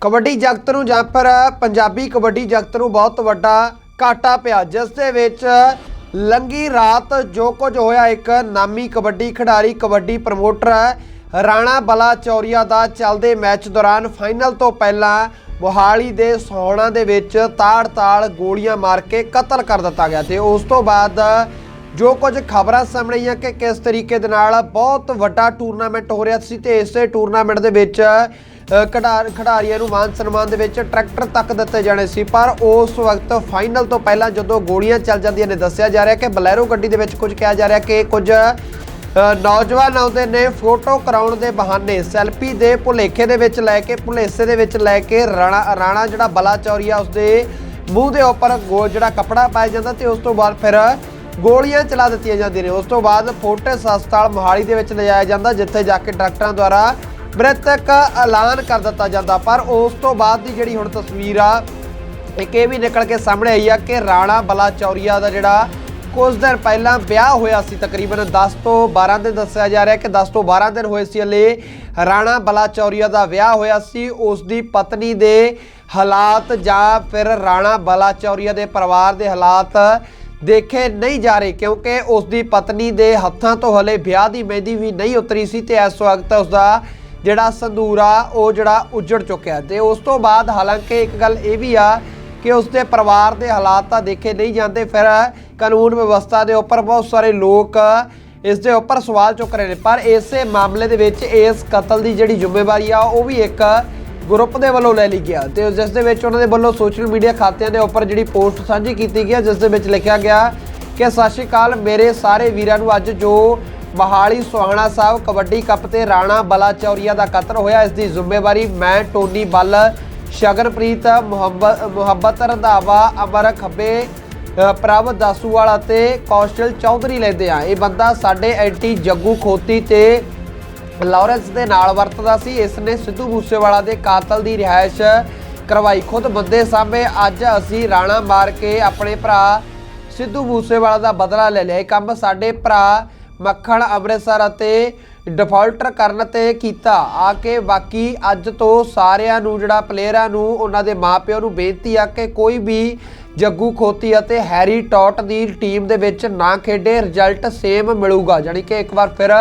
ਕਬੱਡੀ ਜਗਤ ਨੂੰ ਜਾਂ ਪਰ, ਪੰਜਾਬੀ ਕਬੱਡੀ ਜਗਤ ਨੂੰ ਬਹੁਤ ਵੱਡਾ ਘਾਟਾ ਪਿਆ, ਜਿਸ ਦੇ ਵਿੱਚ ਲੰਗੀ ਰਾਤ ਜੋ ਕੁਝ ਹੋਇਆ, ਇੱਕ ਨਾਮੀ ਕਬੱਡੀ ਖਿਡਾਰੀ, ਕਬੱਡੀ ਪ੍ਰਮੋਟਰ ਰਾਣਾ ਬਲਾ ਚੌਰੀਆ ਦਾ ਚੱਲਦੇ ਮੈਚ ਦੌਰਾਨ ਫਾਈਨਲ ਤੋਂ ਪਹਿਲਾਂ ਮੋਹਾਲੀ ਦੇ ਸੋਹਣਾ ਦੇ ਵਿੱਚ ਤਾੜ-ਤਾੜ ਗੋਲੀਆਂ ਮਾਰ ਕੇ ਕਤਲ ਕਰ ਦਿੱਤਾ ਗਿਆ ਤੇ ਉਸ ਤੋਂ ਬਾਅਦ ਜੋ ਕੁਝ ਖਬਰਾਂ ਸਾਹਮਣੇ ਆਈਆਂ ਕਿ ਕਿਸ ਤਰੀਕੇ ਦੇ ਨਾਲ ਬਹੁਤ ਵੱਡਾ ਟੂਰਨਾਮੈਂਟ ਹੋ ਰਿਹਾ ਸੀ ਤੇ ਇਸੇ ਟੂਰਨਾਮੈਂਟ ਦੇ ਵਿੱਚ ਖਿਡਾਰੀਆਂ ਨੂੰ ਮਾਨ ਸਨਮਾਨ ਦੇ ਵਿੱਚ ਟਰੈਕਟਰ ਤੱਕ ਦਿੱਤੇ ਜਾਣੇ ਸੀ, ਪਰ ਉਸ ਵਕਤ ਫਾਈਨਲ ਤੋਂ ਪਹਿਲਾਂ ਜਦੋਂ ਗੋਲੀਆਂ ਚੱਲ ਜਾਂਦੀਆਂ ਨੇ, ਦੱਸਿਆ ਜਾ ਰਿਹਾ ਕਿ ਬਲੈਰੋ ਗੱਡੀ ਦੇ ਵਿੱਚ ਕੁਝ ਕਿਹਾ ਜਾ ਰਿਹਾ ਕਿ ਕੁਝ ਨੌਜਵਾਨ ਆਉਂਦੇ ਨੇ ਫੋਟੋ ਕਰਾਉਣ ਦੇ ਬਹਾਨੇ, ਸੈਲਫੀ ਦੇ ਭੁਲੇਖੇ ਦੇ ਵਿੱਚ ਲੈ ਕੇ, ਭੁਲੇਸੇ ਦੇ ਵਿੱਚ ਲੈ ਕੇ ਰਾਣਾ ਰਾਣਾ ਜਿਹੜਾ ਬਲਾ ਚੌਰੀਆ ਉਸਦੇ ਮੂੰਹ ਦੇ ਉੱਪਰ ਗੋ, ਜਿਹੜਾ ਕਪੜਾ ਪਾਇਆ ਜਾਂਦਾ ਤੇ ਉਸ ਤੋਂ ਬਾਅਦ ਫਿਰ ਗੋਲੀਆਂ ਚਲਾ ਦਿੱਤੀਆਂ ਜਾਂਦੀਆਂ ਨੇ। ਉਸ ਤੋਂ ਬਾਅਦ ਫੋਰਟਿਸ ਹਸਪਤਾਲ ਮੋਹਾਲੀ ਦੇ ਵਿੱਚ ਲਿਜਾਇਆ ਜਾਂਦਾ, ਜਿੱਥੇ ਜਾ ਕੇ ਡਾਕਟਰਾਂ ਦੁਆਰਾ ਮ੍ਰਿਤਕ ਐਲਾਨ ਕਰ ਦਿੱਤਾ ਜਾਂਦਾ, ਪਰ ਉਸ ਤੋਂ ਬਾਅਦ ਦੀ ਜਿਹੜੀ ਹੁਣ ਤਸਵੀਰ ਆ, ਇੱਕ ਇਹ ਵੀ ਨਿਕਲ ਕੇ ਸਾਹਮਣੇ ਆਈ ਆ ਕਿ ਰਾਣਾ ਬਲਾਚੌਰੀਆ ਦਾ ਜਿਹੜਾ ਕੁਝ ਦਿਨ ਪਹਿਲਾਂ ਵਿਆਹ ਹੋਇਆ ਸੀ, ਤਕਰੀਬਨ 10 ਤੋਂ 12 ਦਿਨ ਦੱਸਿਆ ਜਾ ਰਿਹਾ ਕਿ 10 ਤੋਂ 12 ਦਿਨ ਹੋਏ ਸੀ ਹਲੇ ਰਾਣਾ ਬਲਾਚੌਰੀਆ ਦਾ ਵਿਆਹ ਹੋਇਆ ਸੀ, ਉਸ ਦੀ ਪਤਨੀ ਦੇ ਹਾਲਾਤ ਜਾਂ ਫਿਰ ਰਾਣਾ ਬਲਾਚੌਰੀਆ ਦੇ ਪਰਿਵਾਰ ਦੇ ਹਾਲਾਤ ਦੇਖੇ ਨਹੀਂ ਜਾ ਰਹੇ, ਕਿਉਂਕਿ ਉਸ ਦੀ ਪਤਨੀ ਦੇ ਹੱਥਾਂ ਤੋਂ ਹਲੇ ਵਿਆਹ ਦੀ ਮਹਿੰਦੀ ਵੀ ਨਹੀਂ ਉਤਰੀ ਸੀ ਤੇ ਇਸ ਵਕਤ ਉਸ ਦਾ ਜਿਹੜਾ ਸੰਧੂਰ ਆ, ਉਹ ਜਿਹੜਾ ਉੱਜੜ ਚੁੱਕਿਆ ਤੇ ਉਸ ਤੋਂ ਬਾਅਦ ਹਾਲਾਂਕਿ ਇੱਕ ਗੱਲ ਇਹ ਵੀ ਆ ਕਿ ਉਸ ਦੇ ਪਰਿਵਾਰ ਦੇ ਹਾਲਾਤ ਤਾਂ ਦੇਖੇ ਨਹੀਂ ਜਾਂਦੇ, ਫਿਰ ਕਾਨੂੰਨ ਵਿਵਸਥਾ ਦੇ ਉੱਪਰ ਬਹੁਤ ਸਾਰੇ ਲੋਕ ਇਸ ਦੇ ਉੱਪਰ ਸਵਾਲ ਚੁੱਕ ਰਹੇ ਨੇ। ਪਰ ਇਸੇ ਮਾਮਲੇ ਦੇ ਵਿੱਚ ਇਸ ਕਤਲ ਦੀ ਜਿਹੜੀ ਜ਼ਿੰਮੇਵਾਰੀ ਆ, ਉਹ ਵੀ ਇੱਕ ਗਰੁੱਪ ਦੇ ਵੱਲੋਂ ਲੈ ਲਈ ਗਿਆ। ਤੇ ਜਿਸ ਦੇ ਵਿੱਚ ਉਹਨਾਂ ਦੇ ਵੱਲੋਂ ਸੋਸ਼ਲ ਮੀਡੀਆ ਖਾਤਿਆਂ ਦੇ ਉੱਪਰ ਜਿਹੜੀ ਪੋਸਟ ਸਾਂਝੀ ਕੀਤੀ ਗਈ ਜਿਸ ਦੇ ਵਿੱਚ ਲਿਖਿਆ ਗਿਆ ਕਿ, ਸਤਿ ਸ਼੍ਰੀ ਅਕਾਲ, ਮੇਰੇ ਸਾਰੇ ਵੀਰਾਂ ਨੂੰ ਅੱਜ ਜੋ ਮਹਾਲੀ ਸੁਹਾਣਾ ਸਾਹਿਬ, ਕਬੱਡੀ ਕੱਪ ਤੇ ਰਾਣਾ ਬਲਾਚੌਰੀਆ ਦਾ ਕਤਲ ਹੋਇਆ। ਇਸ ਦੀ ਜ਼ਿੰਮੇਵਾਰੀ ਮੈਂ, ਟੋਨੀ ਬੱਲ, ਸ਼ਗਨਪ੍ਰੀਤ ਮੁਹੱਬਤ ਮੁਹੱਬਤ ਰੰਧਾਵਾ, ਅਮਰ ਖੱਬੇ ਪ੍ਰਭ ਦਾਸੂਵਾਲ ਅਤੇ ਕੌਸ਼ਲ ਚੌਧਰੀ ਲੈਂਦੇ ਆ। ਇਹ ਬੰਦਾ ਸਾਡੇ ਐਂਟੀ ਜੱਗੂ ਖੋਤੀ ਤੇ ਲਾਰੈਂਸ ਦੇ ਨਾਲ ਵਰਤਦਾ ਸੀ। ਇਸ ਨੇ ਸਿੱਧੂ ਮੂਸੇਵਾਲਾ ਦੇ ਕਾਤਲ ਦੀ ਰਿਹਾਇਸ਼ ਕਰਵਾਈ। ਖੁਦ ਬੰਦੇ ਸਾਹਮਣੇ ਅੱਜ ਅਸੀਂ ਰਾਣਾ ਮਾਰ ਕੇ ਆਪਣੇ ਭਰਾ ਸਿੱਧੂ ਮੂਸੇਵਾਲਾ ਦਾ ਬਦਲਾ ਲੈ ਲਿਆ। ਇਹ ਕੰਮ ਸਾਡੇ ਭਰਾ ਮੱਖਣ ਅੰਮ੍ਰਿਤਸਰ ਅਤੇ ਡਿਫਾਲਟਰ ਕਰਨ ਤੇ ਕੀਤਾ। ਆ ਕੇ ਬਾਕੀ ਅੱਜ ਤੋਂ ਸਾਰਿਆਂ ਨੂੰ, ਜਿਹੜਾ ਪਲੇਅਰਾਂ ਨੂੰ, ਉਹਨਾਂ ਦੇ ਮਾਪਿਆਂ ਨੂੰ ਬੇਨਤੀ ਆ ਕਿ ਕੋਈ ਵੀ ਜੱਗੂ ਖੋਤੀ ਅਤੇ ਹੈਰੀ ਟੌਟ ਦੀ ਟੀਮ ਦੇ ਵਿੱਚ ਨਾ ਖੇਡੇ, ਰਿਜ਼ਲਟ ਸੇਮ ਮਿਲੂਗਾ। ਜਾਣੀ ਕਿ ਇੱਕ ਵਾਰ ਫਿਰ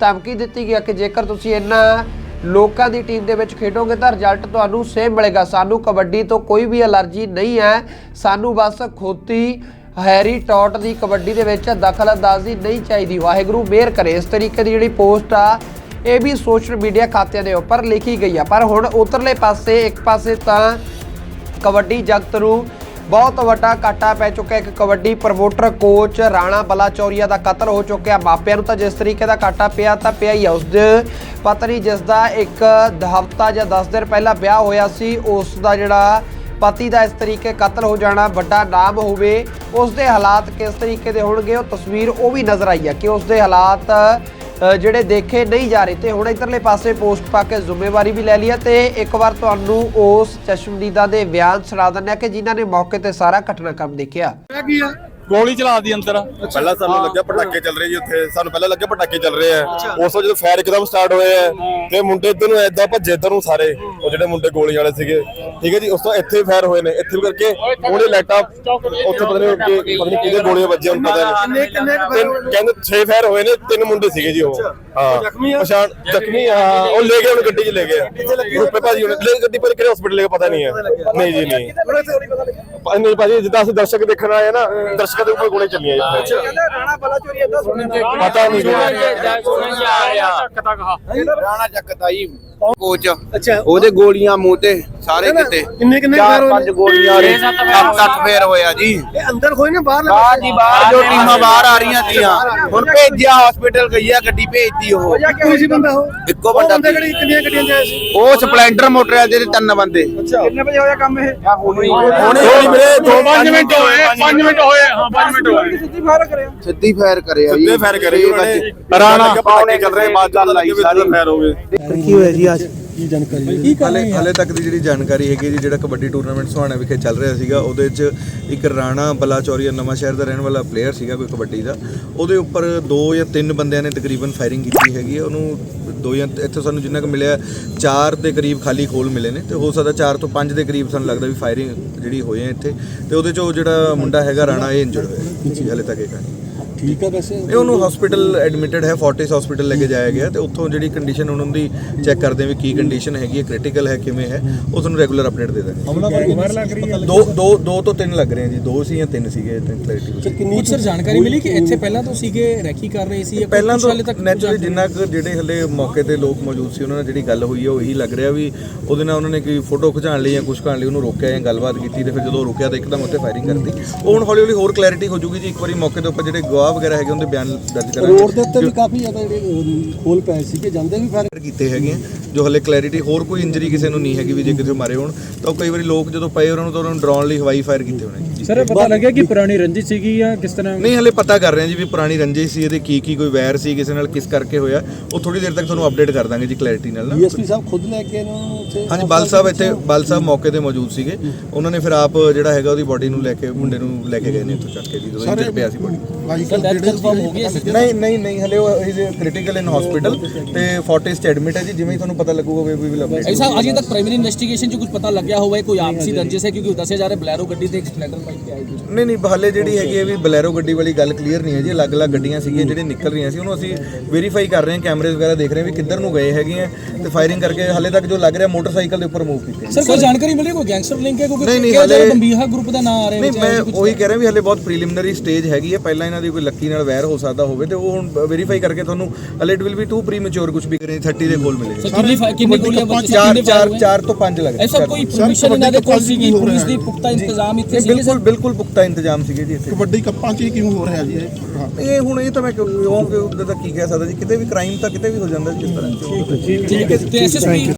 ਧਮਕੀ ਦਿੱਤੀ ਗਈ ਹੈ ਕਿ ਜੇਕਰ ਤੁਸੀਂ ਇਹਨਾਂ ਲੋਕਾਂ ਦੀ ਟੀਮ ਦੇ ਵਿੱਚ ਖੇਡੋਗੇ ਤਾਂ ਰਿਜ਼ਲਟ ਤੁਹਾਨੂੰ ਸੇਮ ਮਿਲੇਗਾ। ਸਾਨੂੰ ਕਬੱਡੀ ਤੋਂ ਕੋਈ ਵੀ ਅਲਰਜੀ ਨਹੀਂ ਹੈ। ਸਾਨੂੰ ਬਸ ਖੋਤੀ ਹੈਰੀ ਟੌਟ ਦੀ ਕਬੱਡੀ ਦੇ ਵਿੱਚ ਦਖਲ ਅੰਦਾਜ਼ੀ ਨਹੀਂ ਚਾਹੀਦੀ। ਵਾਹਿਗੁਰੂ ਮਿਹਰ ਕਰੇ। ਇਸ ਤਰੀਕੇ ਦੀ ਜਿਹੜੀ ਪੋਸਟ ਆ, ਇਹ ਵੀ ਸੋਸ਼ਲ ਮੀਡੀਆ ਖਾਤਿਆਂ ਦੇ ਉੱਪਰ ਲਿਖੀ ਗਈ ਆ। ਪਰ ਹੁਣ ਉਤਰਲੇ ਪਾਸੇ, ਇੱਕ ਪਾਸੇ ਤਾਂ ਕਬੱਡੀ ਜਗਤ ਨੂੰ ਬਹੁਤ ਵੱਡਾ ਘਾਟਾ ਪੈ ਚੁੱਕਾ ਇੱਕ ਕਬੱਡੀ ਪ੍ਰਮੋਟਰ ਕੋਚ ਰਾਣਾ ਬਲਾਚੌਰੀਆ ਦਾ ਕਤਲ ਹੋ ਚੁੱਕਿਆ। ਮਾਪਿਆਂ ਨੂੰ ਤਾਂ ਜਿਸ ਤਰੀਕੇ ਦਾ ਘਾਟਾ ਪਿਆ, ਤਾਂ ਪਿਆ ਹੀ ਆ। ਉਸ ਦੇ ਪਤਨੀ, ਜਿਸ ਦਾ ਇੱਕ ਹਫ਼ਤਾ ਜਾਂ 10 ਦਿਨ ਪਹਿਲਾਂ ਵਿਆਹ ਹੋਇਆ ਸੀ, ਉਸ ਦਾ ਜਿਹੜਾ ਪਤੀ ਦਾ ਇਸ ਤਰੀਕੇ ਕਤਲ ਹੋ ਜਾਣਾ, ਵੱਡਾ ਨਾਮ ਹੋਵੇ। ਉਸ ਦੇ ਹਾਲਾਤ ਕਿਸ ਤਰੀਕੇ ਦੇ ਹੋਣਗੇ ਉਹ ਤਸਵੀਰ ਉਹ ਵੀ ਨਜ਼ਰ ਆਈ ਹੈ ਕਿ ਉਸ ਦੇ ਹਾਲਾਤ ਜਿਹੜੇ ਦੇਖੇ ਨਹੀਂ ਜਾ ਰਹੇ ਤੇ ਹੁਣ ਇਧਰਲੇ ਪਾਸੇ ਪੋਸਟ ਪਾ ਕੇ ਜ਼ਿੰਮੇਵਾਰੀ ਵੀ ਲੈ ਲਈ ਹੈ ਤੇ ਇੱਕ ਵਾਰ ਤੁਹਾਨੂੰ ਉਸ ਚਸ਼ਮਦੀਦਾ ਦੇ ਬਿਆਨ ਸੁਣਾ ਦਿੰਦੇ ਹਾਂ ਕਿ ਜਿਨ੍ਹਾਂ ਨੇ ਮੌਕੇ ਤੇ ਸਾਰਾ ਘਟਨਾਕ੍ਰਮ ਦੇਖਿਆ। ਗੋਲੀ ਚਲਾ ਦੀ ਅੰਦਰ। ਪਹਿਲਾਂ ਸਾਨੂੰ ਲੱਗਿਆ ਪਟਾਕੇ ਚੱਲ ਰਹੇ ਜੀ ਉੱਥੇ। ਸਾਨੂੰ ਪਹਿਲਾਂ ਲੱਗਿਆ ਪਟਾਕੇ ਚੱਲ ਰਹੇ ਆ। ਉਸ ਤੋਂ ਜਦੋਂ ਫਾਇਰ ਇੱਕਦਮ ਸਟਾਰਟ ਹੋਏ ਆ। ਤੇ ਮੁੰਡੇ ਇੱਧਰ ਨੂੰ ਐਦਾਂ ਭੱਜੇ ਇੱਧਰ ਨੂੰ ਸਾਰੇ। ਉਹ ਜਿਹੜੇ ਮੁੰਡੇ ਗੋਲੀ ਵਾਲੇ ਸੀਗੇ। ਠੀਕ ਹੈ ਜੀ ਉਸ ਤੋਂ ਇੱਥੇ ਫਾਇਰ ਹੋਏ ਨੇ। ਇੱਥੇ ਵੀ ਕਰਕੇ ਉਹਨੇ ਲਾਈਟਾਂ ਉੱਥੇ ਪਤਾ ਨਹੀਂ ਕਿ ਪਤਾ ਨਹੀਂ ਕਿਹਦੇ ਗੋਲੀਆਂ ਵੱਜੀਆਂ ਉਹਨਾਂ ਪਤਾ ਨਹੀਂ। ਕਹਿੰਦੇ 6 ਫਾਇਰ ਹੋਏ ਨੇ ਤਿੰਨ ਮੁੰਡੇ ਸੀਗੇ ਜੀ ਉਹ। ਹਾਂ। ਪਛਾਣ ਜ਼ਖਮੀ ਆ ਉਹ ਲੈ ਗਏ ਹੁਣ ਗੱਡੀ 'ਚ ਲੈ ਗਏ ਰੁਪਏ ਭਾਜੀ ਹੁਣ ਲੈ ਗੱਡੀ ਪਰ ਕਿਹੜੇ ਹਸਪੀਟਲ ਲੈ ਕੇ ਪਤਾ ਨਹੀਂ ਹੈ ਨਹੀਂ ਜੀ ਨਹੀਂ। ਨਹੀਂ ਭਾਜੀ ਜਿੱਦਾਂ ਅਸੀਂ ਦਰਸ਼ਕ ਦੇਖਣ ਆਏ ਆ ਨਾ ਦਰਸ਼ਕਾਂ ਦੇ ਉੱਪਰ ਗੋਲੀ ਚੱਲੀਆਂ ਜੀ। ਕਹਿੰਦੇ ਰਾਣਾ ਬਲਾ ਚੋਰੀ ਏਦਾਂ ਸੁਣਨ ਤੇ ਪਤਾ ਨਹੀਂ ਜੀ ਰਾਣਾ ਚੱਕਤਾ ਜੀ ਕੋਚ। ਅੱਛਾ। ਉਹਦੇ ਗੋਲੀਆਂ ਮੂੰਹ ਤੇ ਸਾਰੇ ਕਿਤੇ। ਕਿੰਨੇ ਕਿੰਨੇ ਚਾਰ ਫੇਰ ਹੋਏ ਪੰਜ ਗੋਲੀਆਂ ਨੇ ਸੱਤ ਅੱਠ ਫੇਰ ਹੋਇਆ ਜੀ। ਇਹ ਅੰਦਰ ਹੋਏ ਨੇ ਬਾਹਰ ਬਾਹਰ ਦੀ ਬਾਹਰ ਜੋ ਟੀਮਾਂ ਬਾਹਰ ਆ ਰਹੀਆਂ ਤੀਆਂ ਹੁਣ ਭੇਜਿਆ ਹਸਪੀਟਲ ਗਈ ਆ ਗੱਡੀ ਭੇਜਤੀ ਉਹ। ਵਜ੍ਹਾ ਕੀ ਹੋਈ ਸੀ ਬੰਦਾ ਉਹ। ਇੱਕੋ ਉਹ ਬੰਦਾ ਬੰਦੇ ਸੀ। ਕਿਹੜੀ ਕਿੰਨੀਆਂ ਗੱਡੀਆਂ ਚ ਆਏ ਸੀ? ਉਹ ਸਪਲੈਂਡਰ ਮੋਟਰ ਆ ਜਿਹਦੇ ਤਿੰਨ ਬੰਦੇ। ਕਿੰਨੇ ਵਜੇ ਹੋਇਆ ਕੰਮ ਇਹ? ਹੁਣੇ ਮੇਰੇ ਦੋ 5 ਮਿੰਟ ਹੋਏ 5 ਮਿੰਟ ਹੋਏ। ਹਾਂ 5 ਮਿੰਟ ਹੋਏ। ਸਿੱਧੀ ਫਾਇਰ ਕਰਿਆ। ਸਿੱਧੀ ਫਾਇਰ ਕਰਿਆ ਜੀ। ਸਿੱਧੇ ਫਾਇਰ ਕਰੇ ਉਹਨਾਂ। ਨੇ ਰਾਣਾ ਪਟਾਕੇ ਚੱਲ ਰਹੇ ਬਾਅਦ ਚੱਲ ਲਾਈ ਸਾਰੀ। ਫਾਇਰ ਹੋ ਗਏ। ਕੀ ਹੋਇਆ ਜੀ ਅੱਜ? ਕੀ ਜਾਣਕਾਰੀ ਹਾਲੇ ਹਾਲੇ ਤੱਕ ਦੀ ਜਿਹੜੀ ਜਾਣਕਾਰੀ ਹੈਗੀ ਜੀ ਜਿਹੜਾ ਕਬੱਡੀ ਟੂਰਨਾਮੈਂਟ ਸੁਹਾਣਾ ਵਿਖੇ ਚੱਲ ਰਿਹਾ ਸੀਗਾ ਉਹਦੇ 'ਚ ਇੱਕ ਰਾਣਾ ਬਲਾਚੌਰੀਆ ਨਵਾਂ ਸ਼ਹਿਰ ਦਾ ਰਹਿਣ ਵਾਲਾ ਪਲੇਅਰ ਸੀਗਾ ਕੋਈ ਕਬੱਡੀ ਦਾ। ਉਹਦੇ ਉੱਪਰ ਦੋ ਜਾਂ ਤਿੰਨ ਬੰਦਿਆਂ ਨੇ ਤਕਰੀਬਨ ਫਾਇਰਿੰਗ ਕੀਤੀ ਹੈਗੀ ਹੈ। ਉਹਨੂੰ ਦੋ ਜਾਂ ਇੱਥੇ ਸਾਨੂੰ ਜਿੰਨਾ ਕੁ ਮਿਲਿਆ ਚਾਰ ਦੇ ਕਰੀਬ ਖਾਲੀ ਖੋਲ ਮਿਲੇ ਨੇ ਤੇ ਹੋ ਸਕਦਾ ਚਾਰ ਤੋਂ ਪੰਜ ਦੇ ਕਰੀਬ ਸਾਨੂੰ ਲੱਗਦਾ ਵੀ ਫਾਇਰਿੰਗ ਜਿਹੜੀ ਹੋਈ ਹੈ ਇੱਥੇ। ਤੇ ਉਹਦੇ 'ਚ ਉਹ ਜਿਹੜਾ ਮੁੰਡਾ ਹੈਗਾ ਰਾਣਾ ਇਹ ਇੰਜਰਡ ਹੋਇਆ। ਜੀ ਹਾਲੇ ਤੱਕ ਇਹ ਕਹਾਣੀ ਠੀਕ ਆ ਵੈਸੇ? ਇਹ ਉਹਨੂੰ ਹਸਪੀਟਲ ਐਡਮਿਟਡ ਹੈ ਫੋਰਟਿਸ ਹਸਪੀਟਲ ਲੈ ਕੇ ਜਾਇਆ ਗਿਆ ਤੇ ਉੱਥੋਂ ਜਿਹੜੀ ਕੰਡੀਸ਼ਨ ਉਹਨਾਂ ਦੀ ਚੈੱਕ ਕਰਦੇ ਵੀ ਕੀ ਕੰਡੀਸ਼ਨ ਹੈਗੀ ਹੈ ਕ੍ਰਿਟੀਕਲ ਹੈ ਕਿਵੇਂ ਹੈ ਉਹ ਤੁਹਾਨੂੰ ਰੈਗੂਲਰ ਅਪਡੇਟ ਦੇ ਦਾਂਗੇ। ਹਮਲਾ ਬਾਰ ਲੱਗ ਰਹੀ ਹੈ? ਦੋ ਦੋ ਦੋ ਤੋਂ ਤਿੰਨ ਲੱਗ ਰਹੇ ਆ ਜੀ ਦੋ ਸੀ ਜਾਂ ਤਿੰਨ ਸੀਗੇ ਤੇ ਕਲੈਰਿਟੀ ਕਿੰਨੀ ਕੁਝ ਸਰ ਜਾਣਕਾਰੀ ਮਿਲੀ ਕਿ ਇੱਥੇ ਪਹਿਲਾਂ ਤੋਂ ਸੀਗੇ ਰੈਕੀ ਕਰ ਰਹੇ ਸੀ ਜਾਂ ਪਹਿਲਾਂ ਤੋਂ ਹਾਲੇ ਤੱਕ ਨੈਚੁਰਲੀ ਜਿੰਨਾ ਕੁ ਜਿਹੜੇ ਹਲੇ ਮੌਕੇ ਤੇ ਲੋਕ ਮੌਜੂਦ ਸੀ ਉਹਨਾਂ ਨਾਲ ਜਿਹੜੀ ਗੱਲ ਹੋਈ ਹੈ ਉਹ ਇਹੀ ਲੱਗ ਰਿਹਾ ਵੀ ਉਹਦੇ ਨਾਲ ਉਹਨਾਂ ਨੇ ਕੋਈ ਫੋਟੋ ਖਿਚਾਉਣ ਲਈ ਜਾਂ ਕੁਝ ਕਰਨ ਲਈ ਉਹਨੂੰ ਰੋਕਿਆ ਜਾਂ ਗੱਲਬਾਤ ਕੀਤੀ ਤੇ ਫਿਰ ਜਦੋਂ ਰੁਕਿਆ ਤਾਂ ਇੱਕਦਮ ਉੱਤੇ ਫਾਇਰਿੰਗ ਕਰਤੀ। ਉਹ ਹੁਣ ਹੌਲੀ ਹੌਲੀ ਹੋਰ ਕਲੈਰਿਟੀ ਹੋ ਜੂਗੀ ਜੀ ਇੱਕ ਵਾਰੀ ਮੌਕੇ ਦੇ ਉੱਪਰ ਜਿਹੜੇ ਗਵਾਹ ਵਗੈਰਾ ਹੈਗੇ ਉਹਦੇ ਬਿਆਨ ਦਰਜ ਕਰਾਂਗੇ ਰੋਡ ਦੇ ਉੱਤੇ ਵੀ ਕਾਫੀ ਜ਼ਿਆਦਾ ਜਿਹੜੇ ਖੋਲ ਪਏ ਸੀ ਕਿ ਜਾਂਦੇ ਵੀ ਫਾਇਰ ਕੀਤੇ ਹੈਗੇ ਆ, ਜੋ ਹਲੇ ਕਲੈਰਿਟੀ ਹੋਰ ਕੋਈ ਇੰਜਰੀ ਕਿਸੇ ਨੂੰ ਨਹੀਂ ਹੈਗੀ ਵੀ ਜੇ ਕਿਸੇ ਮਾਰੇ ਹੋਣ ਤਾਂ ਉਹ ਕਈ ਵਾਰੀ ਲੋਕ ਜਦੋਂ ਪਏ ਉਹਨਾਂ ਨੂੰ ਤਾਂ ਉਹਨਾਂ ਨੂੰ ਡਰਾਉਣ ਲਈ ਹਵਾਈ ਫਾਇਰ ਕੀਤੇ ਹੋਣੇ। ਜੀ। ਸਰ ਪਤਾ ਲੱਗਿਆ ਕਿ ਪੁਰਾਣੀ ਰੰਜਿਸ਼ ਸੀਗੀ ਜਾਂ ਕਿਸ ਤਰ੍ਹਾਂ? ਨਹੀਂ ਹਲੇ ਪਤਾ ਕਰ ਰਹੇ ਹਾਂ ਜੀ ਵੀ ਪੁਰਾਣੀ ਰੰਜਿਸ਼ ਸੀ ਇਹਦੇ ਕੀ ਕੀ ਕੋਈ ਵੈਰ ਸੀ ਕਿਸੇ ਨਾਲ ਕਿਸ ਕਰਕੇ ਹੋਇਆ ਉਹ ਥੋੜੀ ਦੇਰ ਤੱਕ ਤੁਹਾਨੂੰ ਅਪਡੇਟ ਕਰ ਦਾਂਗੇ ਜੀ ਕਲੈਰਿਟੀ ਨਾਲ ਨਾ। ਡੀਐਸਪੀ ਸਾਹਿਬ ਖੁਦ ਲੈ ਕੇ ਇਹਨਾਂ ਨੂੰ ਉੱਥੇ ਹਾਂਜੀ ਬਲ ਸਾਹਿਬ ਇੱਥੇ ਬਲ ਸਾਹਿਬ ਮੌਕੇ ਤੇ ਮੌਜੂਦ ਸੀਗੇ। ਉਹਨਾਂ ਨੇ ਫਿਰ ਆਪ ਜਿਹੜਾ ਹੈਗਾ ਉਹਦੀ ਬੋਡੀ ਨੂੰ ਲੈ ਕੇ ਮੁੰਡੇ ਨੂੰ ਲੈ ਕੇ ਗਏ ਨੇ ਇੱਥੋਂ ਚੱਕ ਕੇ ਜੀ ਜਦੋਂ ਇੰਜਰ ਪਿਆ ਸੀ ਬੋਡੀ ਨਹੀਂ ਨਹੀਂ ਨਹੀਂ ਹਲੇ ਉਹ ਇਜ਼ ਕ੍ਰਿਟੀਕਲ ਇਨ ਹਸਪੀਟਲ ਤੇ ਫੋਰਟਿਸ ਚ ਐਡਮਿਟ ਹੈ ਜੀ ਜਿਵੇਂ ਹੀ ਤੁਹਾਨੂੰ ਪਤਾ ਲੱਗੂਗਾ ਵੀ ਵੀ ਵਿਲ ਅਪਡੇਟ ऐसा अभी तक प्राइमरी इन्वेस्टिगेशन जो कुछ पता लग गया हुआ है कोई आपसी रंजिश है क्योंकि दसे जा रहे ब्लैरो गड्डी ਤੇ ਇੱਕ ਸਪਲੈਂਡਰ ਬਾਈਕ ਤੇ ਆਈ ਕੁਝ ਨਹੀਂ ਨਹੀਂ ਹਾਲੇ ਜਿਹੜੀ ਹੈਗੀ ਹੈ ਵੀ ਬਲੈਰੋ ਗੱਡੀ ਵਾਲੀ ਗੱਲ ਕਲੀਅਰ ਨਹੀਂ ਹੈ ਜੀ ਅਲੱਗ-ਅਲੱਗ ਗੱਡੀਆਂ ਸੀਗੀਆਂ ਜਿਹੜੀਆਂ ਨਿਕਲ ਰਹੀਆਂ ਸੀ ਉਹਨੂੰ ਅਸੀਂ ਵੈਰੀਫਾਈ ਕਰ ਰਹੇ ਹਾਂ ਕੈਮਰੇਜ਼ ਵਗੈਰਾ ਦੇਖ ਰਹੇ ਹਾਂ ਵੀ ਕਿੱਧਰ ਨੂੰ ਗਏ ਹੈਗੇ ਆ ਤੇ ਫਾਇਰਿੰਗ ਕਰਕੇ ਹਾਲੇ ਤੱਕ ਜੋ ਲੱਗ ਰਿਹਾ ਮੋਟਰਸਾਈਕਲ ਦੇ ਉੱਪਰ ਮੂਵ ਕੀਤੇ ਸਰ ਕੋਈ ਜਾਣਕਾਰੀ ਮਿਲੀ ਕੋਈ ਗੈਂਗਸਟਰ ਲਿੰਕ ਹੈ ਕਿਉਂਕਿ ਨਹੀਂ, ਨਹੀਂ, ਕਿਹਾ ਜਾ ਰਿਹਾ ਹਾਲੇ- ਬੰਬੀਹਾ ਗਰੁੱਪ ਦਾ ਨਾਮ ਆ ਰਿਹਾ ਨਹੀਂ ਵਿੱਚ ਮੈਂ ਇਹੋ ਜਿਹੀ ਕੁਛ ਉਹੀ ਕਹਿ ਰਿਹਾ ਵੀ ਹਲੇ ਬਹੁਤ ਪ੍ਰੀਲਿਮਿਨਰੀ ਸਟੇਜ ਹੈਗੀ ਹੈ ਪਹਿਲਾਂ ਇਹਨਾਂ ਦੀ ਕੋਈ ਲੱਕੀ ਨਾਲ ਵੈਰ ਹੋ ਸਕਦਾ ਹੋਵੇ ਤੇ ਉਹ ਹੁਣ ਵੈਰੀਫਾਈ ਕਰਕੇ ਤੁਹਾਨੂੰ ਹਲੇ it will be too premature ਕੁਝ ਵੀ ਕਰੇ 30 ਦੇ ਕੋਲ ਮਿਲੇ ਸਰ ਕਿੰਨੀ ਕਿੰਨੀ ਗੋਲੀਆਂ ਚਾਰ ਚਾਰ? ਚਾਰ ਤੋਂ ਪੰਜ ਲੱਗ ਐਸਾ ਕੋਈ ਪਰਮਿਸ਼ਨ ਇਹਨਾਂ ਦੇ ਕੋਲ ਸੀਗੀ ਪੁਲਿਸ ਦੀ ਪੁਖਤਾ ਇੰਤਜ਼ਾਮ ਇੱਥੇ ਸੀਗੇ ਬਿਲਕੁਲ ਬਿਲਕੁਲ ਪੁਖਤਾ ਇੰਤਜ਼ਾਮ ਸੀਗੇ ਜੀ ਇੱਥੇ ਕਬੱਡੀ ਕੱਪਾਂ 'ਚ ਕਿਉਂ ਹੋ ਰਿਹਾ ਜੀ ਇਹ ਇਹ ਹੁਣ ਇਹ ਤਾਂ ਮੈਂ ਕਿਉਂ ਕਿਉਂ ਕਿ ਉਹਦਾ ਤਾਂ ਕੀ ਕਹਿ ਸਕਦਾ ਜੀ ਕਿਤੇ ਵੀ ਕ੍ਰਾਈਮ ਤਾਂ ਕਿਤੇ ਵੀ ਹੋ ਜਾਂਦਾ ਜਿਸ ਤਰ੍ਹਾਂ ਠੀਕ ਹੈ ਤੇ ਐਸਐਸਪੀ